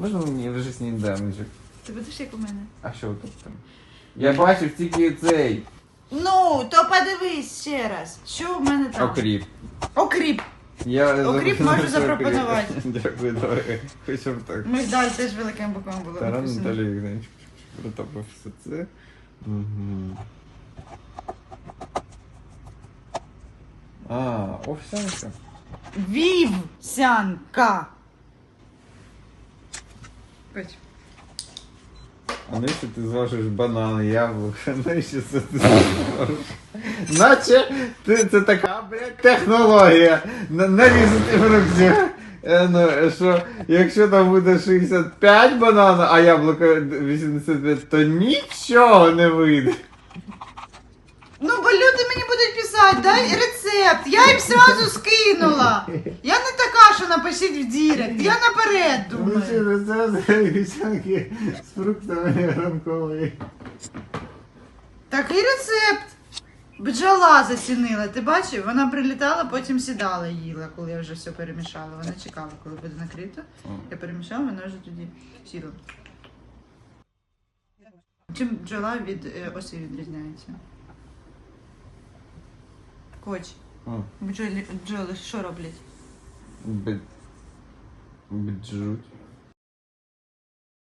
Можна мені вже сніданочок? Ти будеш як у мене? А що тут там? Я бачив тільки цей Ну, то подивись ще раз. Що в мене там? окріп. Окріп. Я Окріп можу запропонувати. Дякую, давай. Хоча б так. Мигдаль теж великим боком було Таран написано. Наталія Ігнатівна. Протопив все це. Угу. А, овсянка. Вівсянка. Хоч. А навіщо ти зважиш банани, яблука? Навіщо це ти зважиш? Наче ти, це така, блядь, технологія. На- Нарізати фрукцію. Е, ну, що якщо там буде 65 бананів, а яблука 85, то нічого не вийде. Ну, бо люди мені будуть писати, дай рецепт. Я їм сразу скинула. Я не така, напишіть в дірект. Я наперед думаю. рецепт вівсянки з фруктами ранкової. Такий рецепт. Бджола засінила, ти бачив? Вона прилітала, потім сідала їла, коли я вже все перемішала. Вона чекала, коли буде накрито. Я перемішала, вона вже тоді сіла. Чим бджола від е, оси відрізняється? Коч, бджолі, бджоли що роблять? Бід... Біджуть.